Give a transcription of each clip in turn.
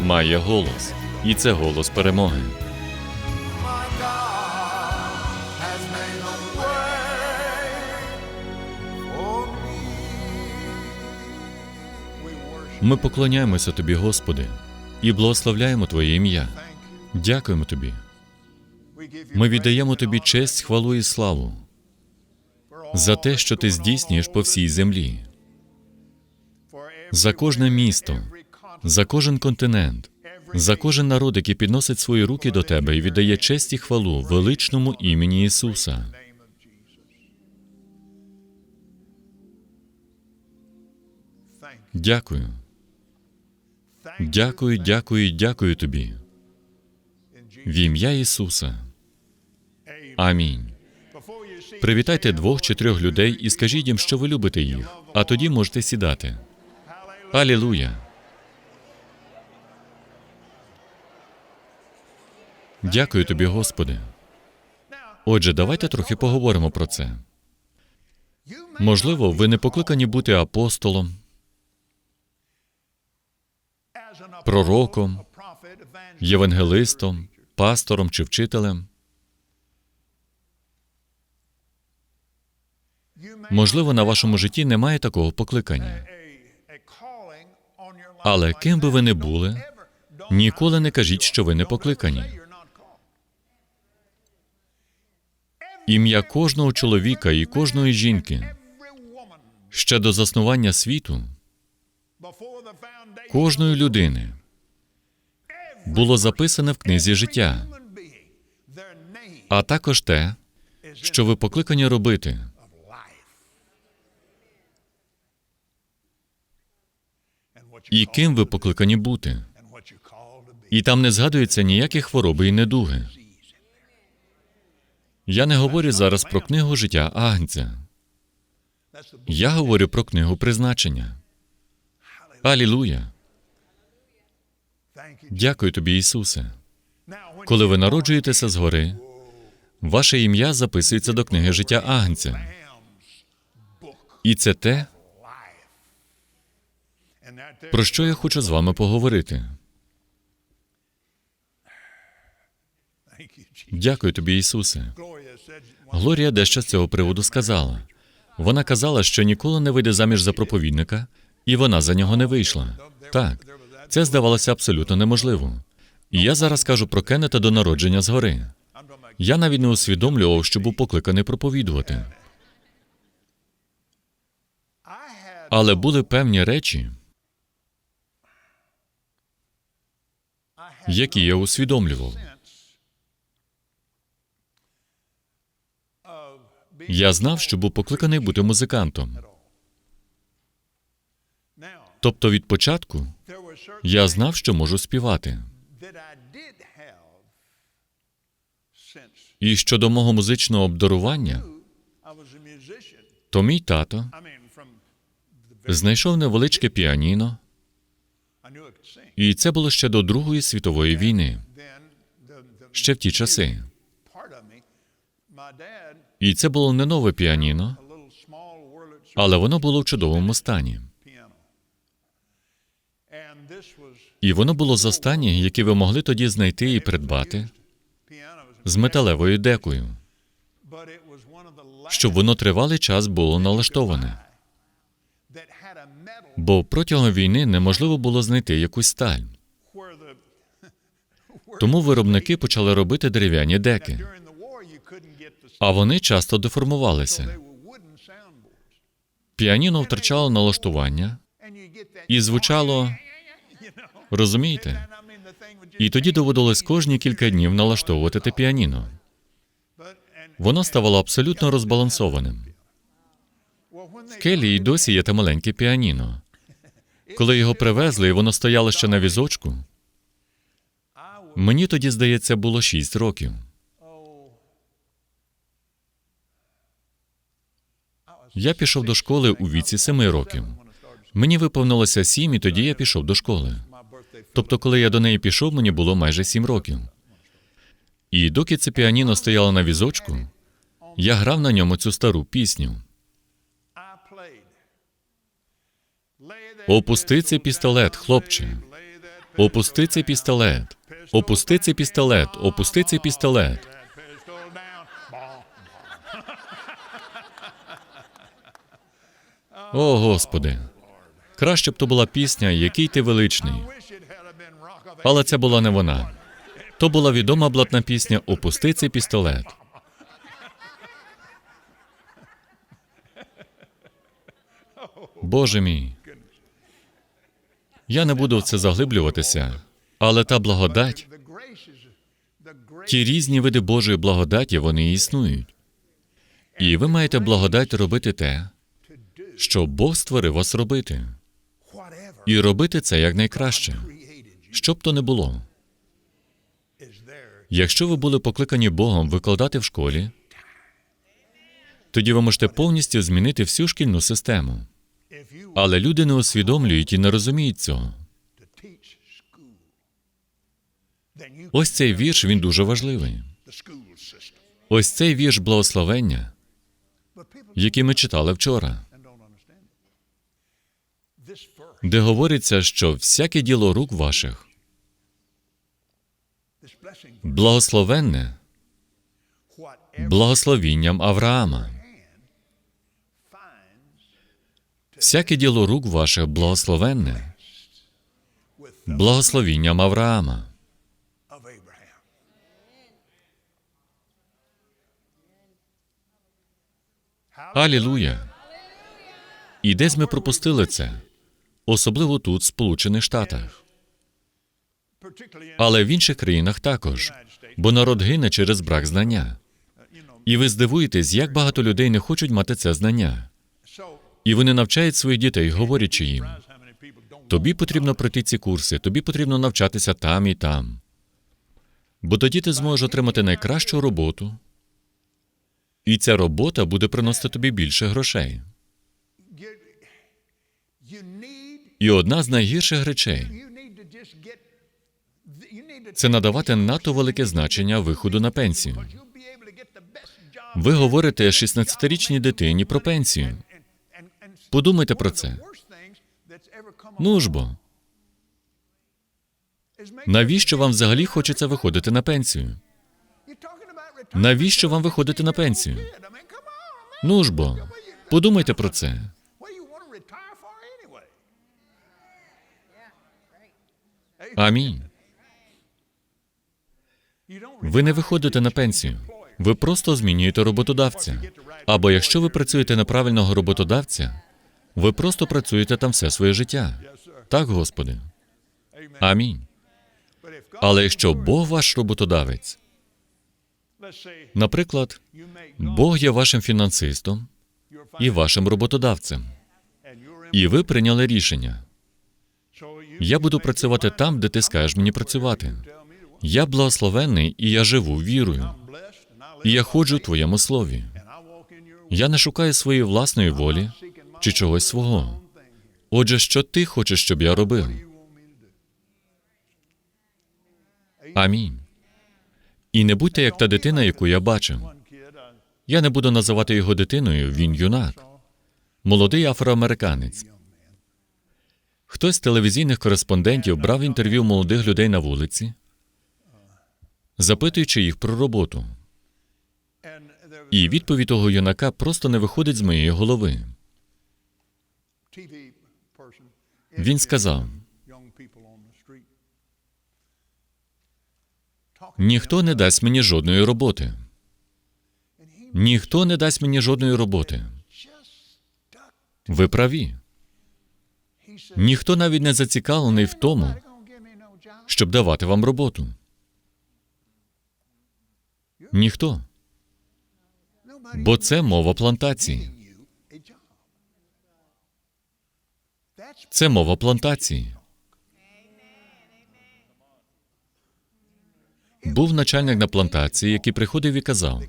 має голос, і це голос перемоги. Ми поклоняємося тобі, Господи, і благословляємо Твоє ім'я. Дякуємо тобі. Ми віддаємо тобі честь, хвалу і славу за те, що ти здійснюєш по всій землі, за кожне місто, за кожен континент, за кожен народ, який підносить свої руки до тебе і віддає честь і хвалу величному імені Ісуса. Дякую, дякую, дякую, дякую тобі. В ім'я Ісуса. Амінь. Привітайте двох чи трьох людей і скажіть їм, що ви любите їх, а тоді можете сідати. Алілуя! Дякую тобі, Господи. Отже, давайте трохи поговоримо про це. Можливо, ви не покликані бути апостолом, пророком, євангелистом, пастором чи вчителем. Можливо, на вашому житті немає такого покликання. Але ким би ви не були, ніколи не кажіть, що ви не покликані. Ім'я кожного чоловіка і кожної жінки ще до заснування світу, кожної людини було записане в книзі життя, а також те, що ви покликані робити. І ким ви покликані бути. І там не згадується ніякі хвороби і недуги. Я не говорю зараз про книгу життя Агнця. Я говорю про книгу призначення. Алілуя! Дякую тобі, Ісусе. Коли ви народжуєтеся згори, ваше ім'я записується до книги життя Агнця. І це те, про що я хочу з вами поговорити. Дякую тобі, Ісусе. Глорія дещо з цього приводу сказала. Вона казала, що ніколи не вийде заміж за проповідника, і вона за нього не вийшла. Так, це здавалося абсолютно неможливо. І я зараз кажу про Кеннета до народження згори. Я навіть не усвідомлював, що був покликаний проповідувати. Але були певні речі, які я усвідомлював. Я знав, що був покликаний бути музикантом. Тобто від початку я знав, що можу співати. І щодо мого музичного обдарування, то мій тато знайшов невеличке піаніно, і це було ще до Другої світової війни, ще в ті часи. І це було не нове піаніно, але воно було в чудовому стані. І воно було з останніх, які ви могли тоді знайти і придбати з металевою декою, щоб воно тривалий час було налаштоване. Бо протягом війни неможливо було знайти якусь сталь. Тому виробники почали робити дерев'яні деки, а вони часто деформувалися. Піаніно втрачало налаштування і звучало, розумієте? І тоді доводилось кожні кілька днів налаштовувати те піаніно. Воно ставало абсолютно розбалансованим. В Келі й досі є те маленьке піаніно. Коли його привезли, і воно стояло ще на візочку, мені тоді, здається, було шість років. Я пішов до школи у віці семи років. Мені виповнилося сім, і тоді я пішов до школи. Тобто, коли я до неї пішов, мені було майже сім років. І доки це піаніно стояло на візочку, я грав на ньому цю стару пісню. Опусти цей пістолет, хлопче. Опусти цей пістолет. Опусти цей пістолет. Опусти цей пістолет. О, Господи. Краще б то була пісня, який ти величний. Але це була не вона. То була відома блатна пісня Опусти цей пістолет. Боже мій. Я не буду в це заглиблюватися, але та благодать, ті різні види Божої благодаті, вони існують. І ви маєте благодать робити те, що Бог створив вас робити, і робити це якнайкраще, що б то не було. Якщо ви були покликані Богом викладати в школі, тоді ви можете повністю змінити всю шкільну систему. Але люди не усвідомлюють і не розуміють цього. Ось цей вірш він дуже важливий. Ось цей вірш благословення, який ми читали вчора, де говориться, що всяке діло рук ваших благословенне благословінням Авраама. Всяке діло рук ваших благословенне благословінням Авраама. Алілуя! І десь ми пропустили це, особливо тут, в Сполучених Штатах, але в інших країнах також, бо народ гине через брак знання. І ви здивуєтесь, як багато людей не хочуть мати це знання. І вони навчають своїх дітей, говорячи їм: тобі потрібно пройти ці курси, тобі потрібно навчатися там і там. Бо тоді ти зможеш отримати найкращу роботу, і ця робота буде приносити тобі більше грошей. І одна з найгірших речей це надавати надто велике значення виходу на пенсію. Ви говорите 16-річній дитині про пенсію. Подумайте про це. Ну ж бо, навіщо вам взагалі хочеться виходити на пенсію? Навіщо вам виходити на пенсію? Ну ж бо, подумайте про це. Амінь. Ви не виходите на пенсію. Ви просто змінюєте роботодавця. Або якщо ви працюєте на правильного роботодавця, ви просто працюєте там все своє життя. Так, Господи. Амінь. Але якщо Бог ваш роботодавець, наприклад, Бог є вашим фінансистом і вашим роботодавцем, і ви прийняли рішення. Я буду працювати там, де ти скажеш мені працювати. Я благословенний і я живу вірою. І я ходжу в твоєму слові. Я не шукаю своєї власної волі чи чогось свого. Отже, що ти хочеш, щоб я робив? Амінь. І не будьте як та дитина, яку я бачив. Я не буду називати його дитиною, він юнак, молодий афроамериканець. Хтось з телевізійних кореспондентів брав інтерв'ю молодих людей на вулиці, запитуючи їх про роботу. І відповідь того юнака просто не виходить з моєї голови. Він сказав. Ніхто не дасть мені жодної роботи. Ніхто не дасть мені жодної роботи. Ви праві. Ніхто навіть не зацікавлений в тому, щоб давати вам роботу. Ніхто. Бо це мова плантації. Це мова плантації. Був начальник на плантації, який приходив і казав: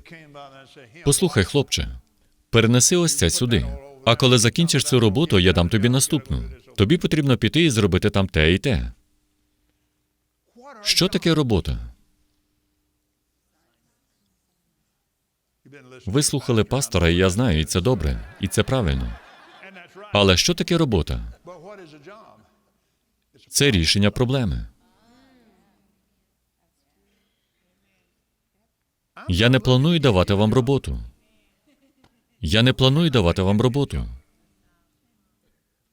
Послухай, хлопче, перенеси ось це сюди. А коли закінчиш цю роботу, я дам тобі наступну. Тобі потрібно піти і зробити там те і те. Що таке робота? Ви слухали пастора, і я знаю, і це добре, і це правильно. Але що таке робота? Це рішення проблеми. Я не планую давати вам роботу. Я не планую давати вам роботу.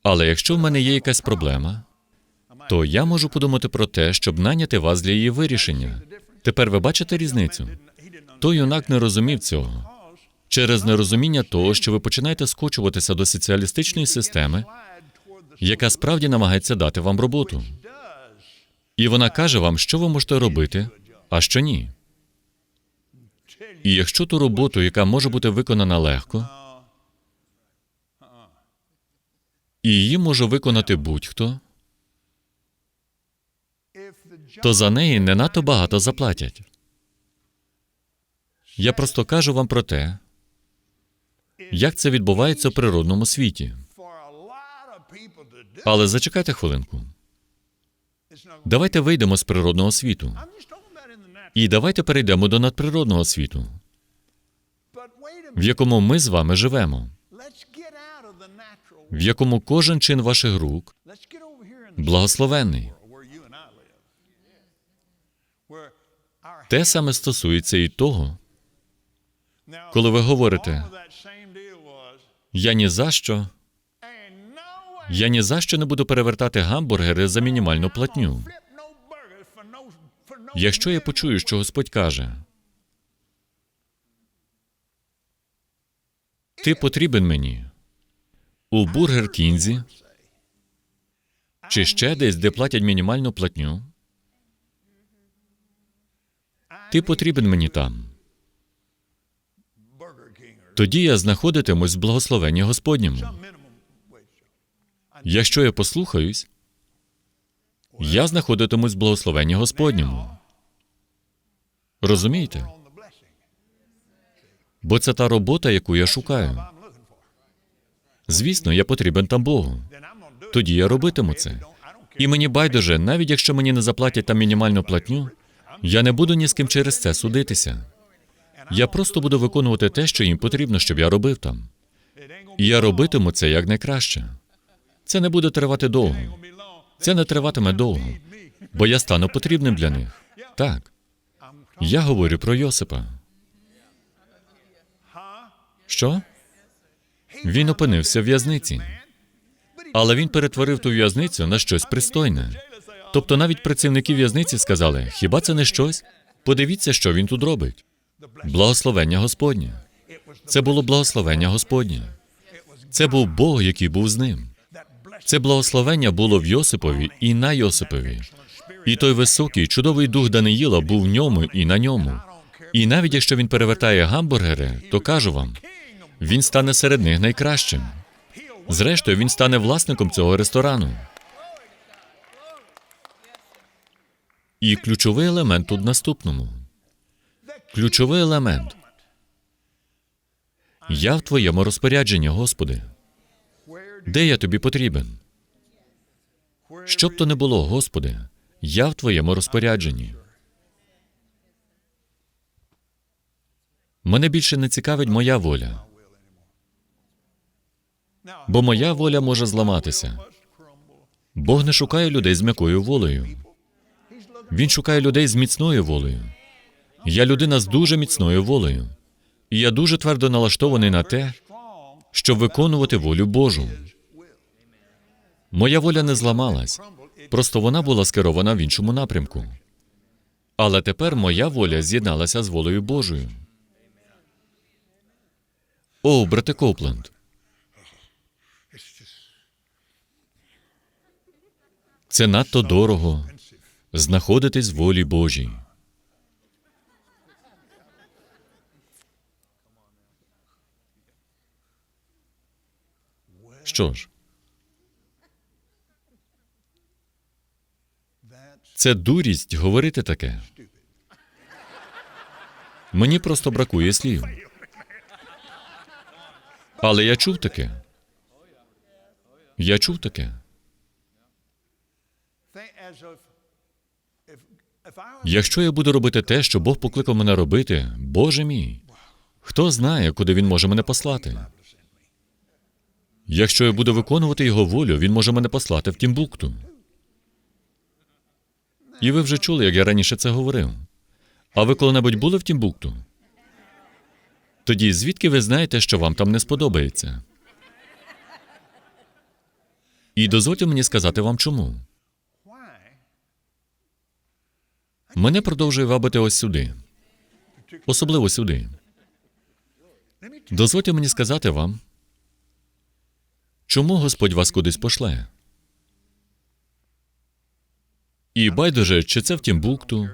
Але якщо в мене є якась проблема, то я можу подумати про те, щоб наняти вас для її вирішення. Тепер ви бачите різницю? Той юнак не розумів цього. Через нерозуміння того, що ви починаєте скочуватися до соціалістичної системи, яка справді намагається дати вам роботу. І вона каже вам, що ви можете робити, а що ні. І якщо ту роботу, яка може бути виконана легко, і її може виконати будь-хто, то за неї не надто багато заплатять. Я просто кажу вам про те, як це відбувається в природному світі. Але зачекайте хвилинку. Давайте вийдемо з природного світу. І давайте перейдемо до надприродного світу, в якому ми з вами живемо, в якому кожен чин ваших рук благословенний. Те саме стосується і того, коли ви говорите, я ні за що, я ні за що не буду перевертати гамбургери за мінімальну платню. Якщо я почую, що Господь каже, ти потрібен мені у Бургер Кінзі чи ще десь, де платять мінімальну платню, ти потрібен мені там. Тоді я знаходитимусь в благословенні Господньому. Якщо я послухаюсь, я знаходитимусь в благословенні Господньому. Розумієте? Бо це та робота, яку я шукаю. Звісно, я потрібен там Богу. Тоді я робитиму це. І мені байдуже, навіть якщо мені не заплатять там мінімальну платню, я не буду ні з ким через це судитися. Я просто буду виконувати те, що їм потрібно, щоб я робив там. І я робитиму це якнайкраще. Це не буде тривати довго. Це не триватиме довго, бо я стану потрібним для них. Так. Я говорю про Йосипа. Що? Він опинився в в'язниці, але він перетворив ту в'язницю на щось пристойне. Тобто навіть працівники в'язниці сказали: хіба це не щось? Подивіться, що він тут робить. Благословення Господнє. Це було благословення Господнє. Це був Бог, який був з ним. Це благословення було в Йосипові і на Йосипові. І той високий, чудовий дух Даниїла був в ньому і на ньому. І навіть якщо він перевертає гамбургери, то кажу вам, він стане серед них найкращим. Зрештою, він стане власником цього ресторану. І ключовий елемент тут наступному. Ключовий елемент. Я в твоєму розпорядженні, Господи. Де я тобі потрібен? Що б то не було, Господи, я в твоєму розпорядженні. Мене більше не цікавить моя воля, бо моя воля може зламатися. Бог не шукає людей з м'якою волею. Він шукає людей з міцною волею. Я людина з дуже міцною волею. І я дуже твердо налаштований на те, щоб виконувати волю Божу. Моя воля не зламалась, просто вона була скерована в іншому напрямку. Але тепер моя воля з'єдналася з волею Божою. О, брате Копленд, це надто дорого знаходитись в волі Божій. Що ж, це дурість говорити таке. Мені просто бракує слів. Але я чув таке. Я чув таке. Якщо я буду робити те, що Бог покликав мене робити, Боже мій, хто знає, куди він може мене послати? Якщо я буду виконувати його волю, він може мене послати в Тімбукту. І ви вже чули, як я раніше це говорив. А ви коли-небудь були в Тімбукту? Тоді звідки ви знаєте, що вам там не сподобається? І дозвольте мені сказати вам чому. Мене продовжує вабити ось сюди. Особливо сюди. Дозвольте мені сказати вам, чому Господь вас кудись пошле. І байдуже, чи це в Тімбукту,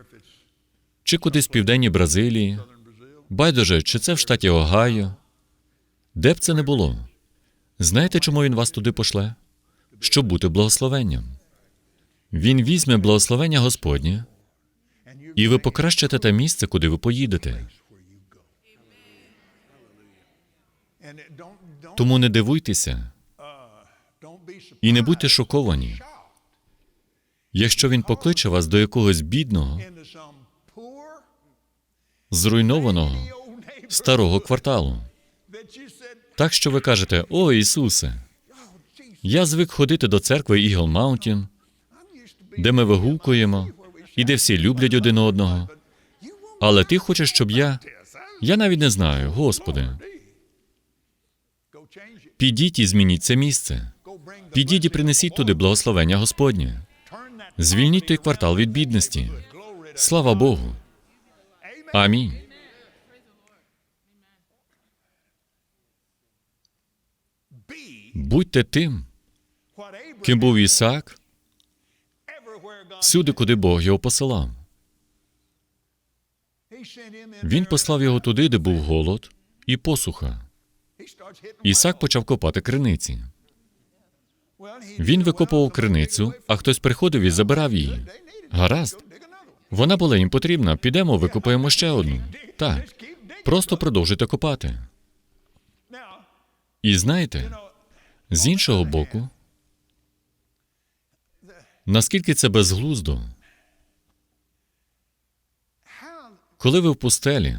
чи кудись в південній Бразилії, байдуже, чи це в штаті Огайо, де б це не було. Знаєте, чому він вас туди пошле? Щоб бути благословенням. Він візьме благословення Господнє, і ви покращите те місце, куди ви поїдете. Тому не дивуйтеся і не будьте шоковані. Якщо він покличе вас до якогось бідного, зруйнованого старого кварталу, так що ви кажете: О Ісусе, я звик ходити до церкви Eagle Mountain, де ми вигукуємо, і де всі люблять один одного. Але ти хочеш, щоб я. Я навіть не знаю, Господи. Підіть і змініть це місце. Підіть і принесіть туди благословення Господнє. Звільніть той квартал від бідності. Слава Богу. Амінь. Будьте тим, ким був Ісаак, всюди, куди Бог його посилав. Він послав його туди, де був голод і посуха. Ісак почав копати криниці. Він викопував криницю, а хтось приходив і забирав її. Гаразд. Вона була їм потрібна. Підемо, викопаємо ще одну. Так, просто продовжуйте копати. І знаєте, з іншого боку, наскільки це безглуздо, коли ви в пустелі,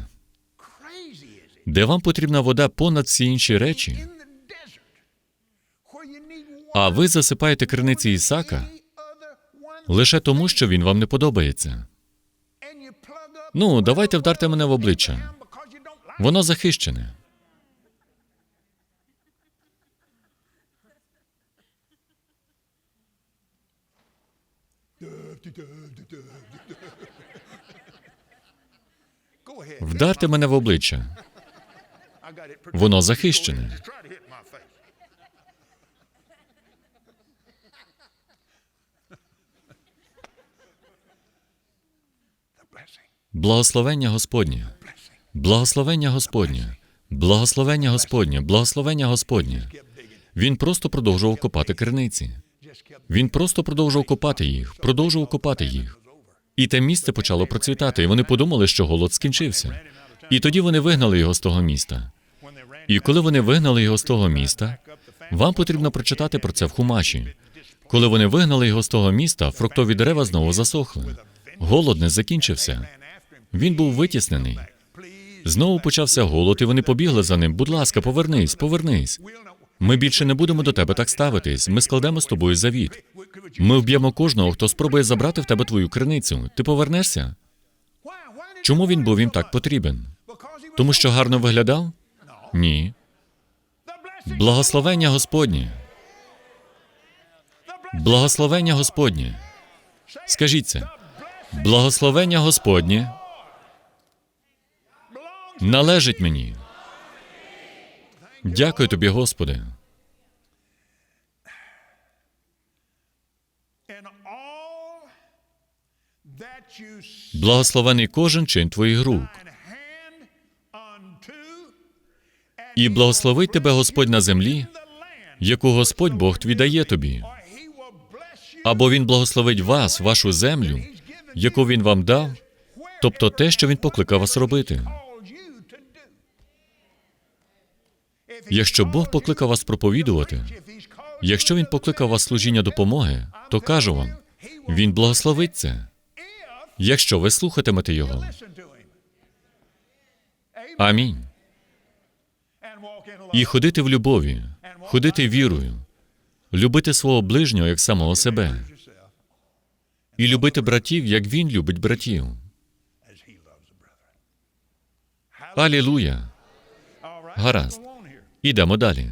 де вам потрібна вода понад всі інші речі, а ви засипаєте криниці Ісака лише тому, що він вам не подобається. Ну, давайте вдарте мене в обличчя. Воно захищене. Вдарте мене в обличчя. Воно захищене. Благословення Господнє. Благословення Господнє. Благословення Господнє. Благословення Господнє. Він просто продовжував копати криниці. Він просто продовжував копати їх, продовжував копати їх. І те місце почало процвітати, і вони подумали, що голод скінчився. І тоді вони вигнали його з того міста. І коли вони вигнали його з того міста, вам потрібно прочитати про це в Хумаші. Коли вони вигнали його з того міста, фруктові дерева знову засохли. Голод не закінчився. Він був витіснений. Знову почався голод, і вони побігли за ним. Будь ласка, повернись, повернись. Ми більше не будемо до тебе так ставитись. Ми складемо з тобою завіт. Ми вб'ємо кожного, хто спробує забрати в тебе твою криницю. Ти повернешся? Чому він був їм так потрібен? Тому що гарно виглядав? Ні. Благословення Господнє. Благословення Господнє. Скажіть це. Благословення Господнє належить мені. Дякую тобі, Господи. Благословений кожен чин твоїх рук. І благословить тебе Господь на землі, яку Господь Бог твій дає тобі. Або Він благословить вас, вашу землю, яку Він вам дав, тобто те, що Він покликав вас робити. Якщо Бог покликав вас проповідувати, якщо Він покликав вас служіння допомоги, то кажу вам, Він благословить це, якщо ви слухатимете Його. Амінь. І ходити в любові, ходити вірою, любити свого ближнього як самого себе, і любити братів, як він любить братів. Алілуя! Гаразд. Ідемо далі.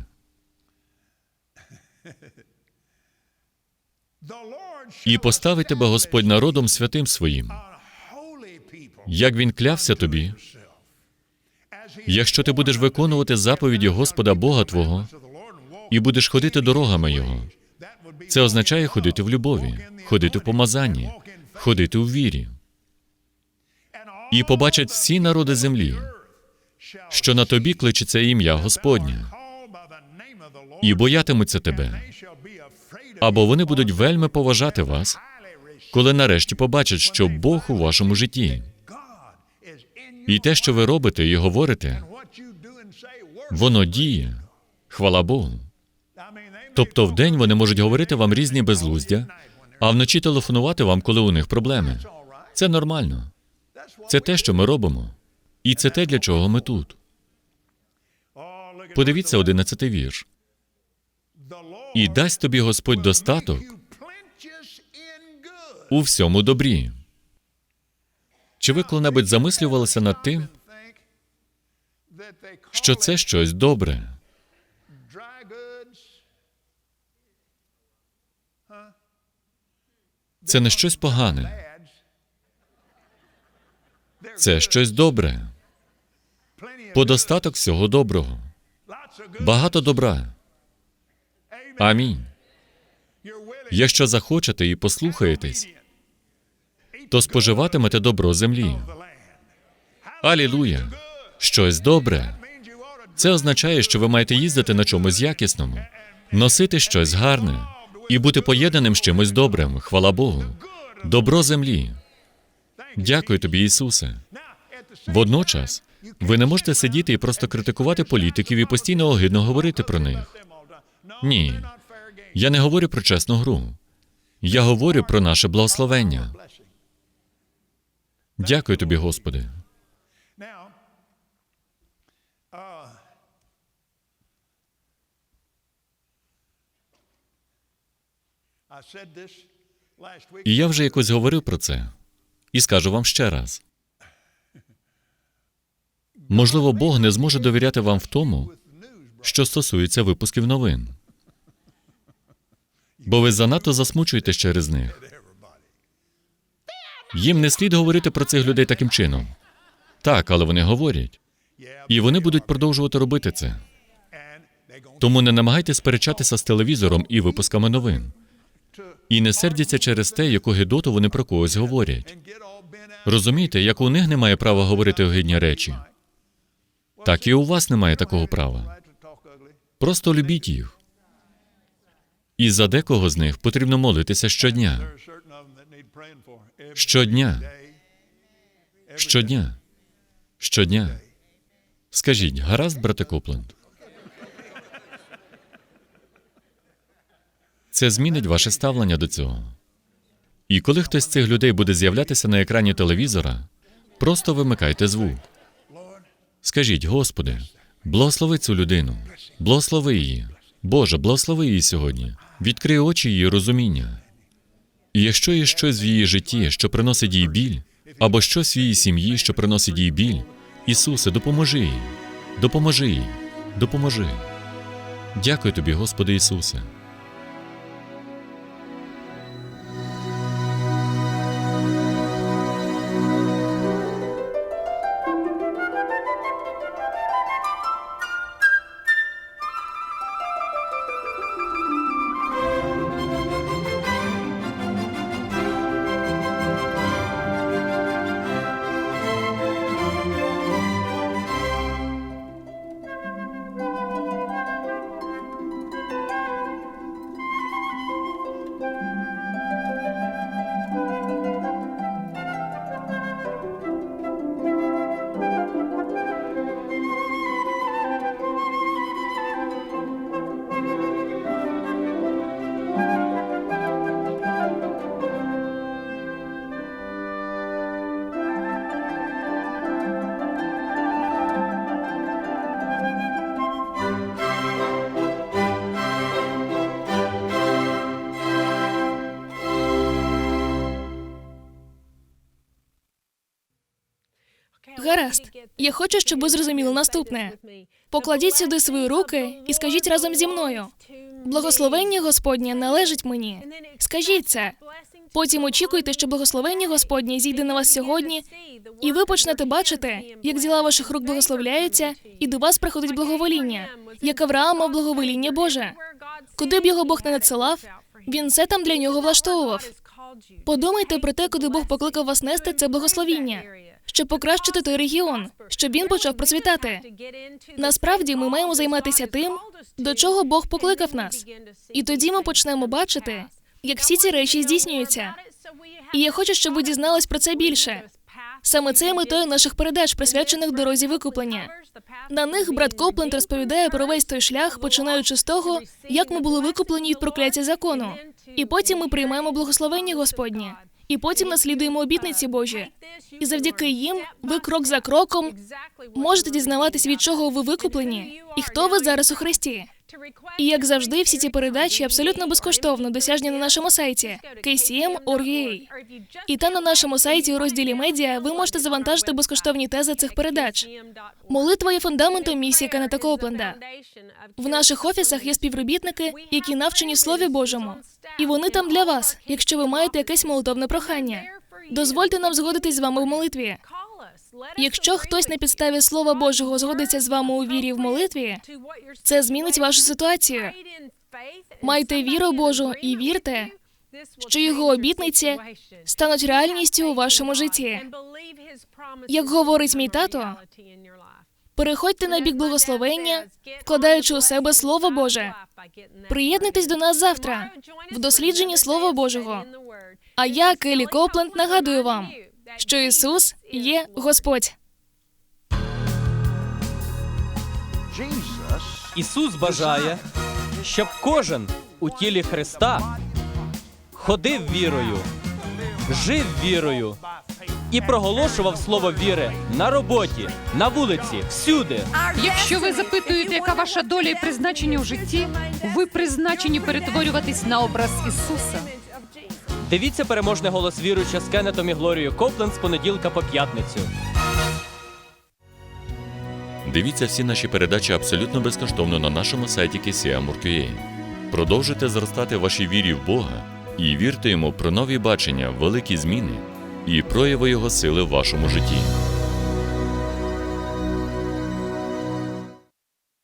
І поставить тебе Господь народом святим своїм, як він клявся тобі, якщо ти будеш виконувати заповіді Господа Бога Твого і будеш ходити дорогами Його. Це означає ходити в любові, ходити в помазанні, ходити у вірі. І побачать всі народи землі, що на тобі кличеться ім'я Господнє, і боятимуться тебе, або вони будуть вельми поважати вас, коли нарешті побачать, що Бог у вашому житті, і те, що ви робите і говорите, воно діє. Хвала Богу. Тобто вдень вони можуть говорити вам різні безглуздя, а вночі телефонувати вам, коли у них проблеми. Це нормально. Це те, що ми робимо. І це те, для чого ми тут. Подивіться одинадцятий вірш. І дасть тобі Господь достаток у всьому добрі. Чи ви коли-небудь замислювалися над тим, що це щось добре? Це не щось погане, це щось добре. Подостаток всього доброго. Багато добра. Амінь. Якщо захочете і послухаєтесь, то споживатимете добро землі. Алілуя! Щось добре. Це означає, що ви маєте їздити на чомусь якісному, носити щось гарне і бути поєднаним з чимось добрим. Хвала Богу. Добро землі. Дякую тобі, Ісусе. Водночас, ви не можете сидіти і просто критикувати політиків і постійно огидно говорити про них. Ні. Я не говорю про чесну гру. Я говорю про наше благословення. Дякую тобі, Господи. І я вже якось говорив про це. І скажу вам ще раз. Можливо, Бог не зможе довіряти вам в тому, що стосується випусків новин. Бо ви занадто засмучуєтесь через них. Їм не слід говорити про цих людей таким чином. Так, але вони говорять. І вони будуть продовжувати робити це. Тому не намагайтесь сперечатися з телевізором і випусками новин. І не сердяться через те, яку гидоту вони про когось говорять. Розумієте, як у них немає права говорити огидні речі, так і у вас немає такого права. Просто любіть їх. І за декого з них потрібно молитися щодня. Щодня, щодня, щодня. Скажіть, гаразд, брате Копленд? Це змінить ваше ставлення до цього. І коли хтось з цих людей буде з'являтися на екрані телевізора, просто вимикайте звук. Скажіть, Господи, благослови цю людину, благослови її. Боже, благослови її сьогодні. Відкрий очі її розуміння. І якщо є щось в її житті, що приносить їй біль, або щось в її сім'ї, що приносить їй біль, Ісусе, допоможи їй, допоможи їй, допоможи. Дякую тобі, Господи Ісусе. Я хочу, щоб ви зрозуміли наступне. Покладіть сюди свої руки і скажіть разом зі мною: благословення Господнє належить мені. Скажіть це. Потім очікуйте, що благословення Господнє зійде на вас сьогодні, і ви почнете бачити, як діла ваших рук благословляються, і до вас приходить благовоління, як Авраам мав благовоління Боже. Куди б його Бог не надсилав, він все там для нього влаштовував. Подумайте про те, куди Бог покликав вас нести це благословіння, щоб покращити той регіон, щоб він почав процвітати. Насправді ми маємо займатися тим, до чого Бог покликав нас. І тоді ми почнемо бачити, як всі ці речі здійснюються. І я хочу, щоб ви дізнались про це більше. Саме це метою наших передач, присвячених дорозі викуплення. На них брат Копленд розповідає про весь той шлях, починаючи з того, як ми були викуплені від прокляття закону, і потім ми приймаємо благословення Господнє, і потім наслідуємо обітниці Божі. І завдяки їм ви крок за кроком можете дізнаватись, від чого ви викуплені і хто ви зараз у Христі. І як завжди, всі ці передачі абсолютно безкоштовно досяжні на нашому сайті kcm.org.ua. І там на нашому сайті у розділі медіа ви можете завантажити безкоштовні тези цих передач. Молитва є фундаментом місії Кеннета Копленда. В наших офісах є співробітники, які навчені Слові Божому, і вони там для вас, якщо ви маєте якесь молитовне прохання. Дозвольте нам згодитись з вами в молитві. Якщо хтось на підставі Слова Божого згодиться з вами у вірі в молитві, це змінить вашу ситуацію. Майте віру Божу і вірте, що його обітниці стануть реальністю у вашому житті. Як говорить мій тато, Переходьте на бік благословення, вкладаючи у себе Слово Боже. Приєднуйтесь до нас завтра в дослідженні Слова Божого. А я, Келі Копленд, нагадую вам, що Ісус є Господь. Ісус бажає, щоб кожен у тілі Христа ходив вірою, жив вірою і проголошував слово віри на роботі, на вулиці, всюди. Якщо ви запитуєте, яка ваша доля і призначення в житті, ви призначені перетворюватись на образ Ісуса. Дивіться переможний голос віруюча з Кеннетом і Глорією Копленд з понеділка по п'ятницю. Дивіться всі наші передачі абсолютно безкоштовно на нашому сайті KCM.org.ua. Продовжуйте зростати вашій вірі в Бога і вірте йому про нові бачення, великі зміни і прояви Його сили в вашому житті.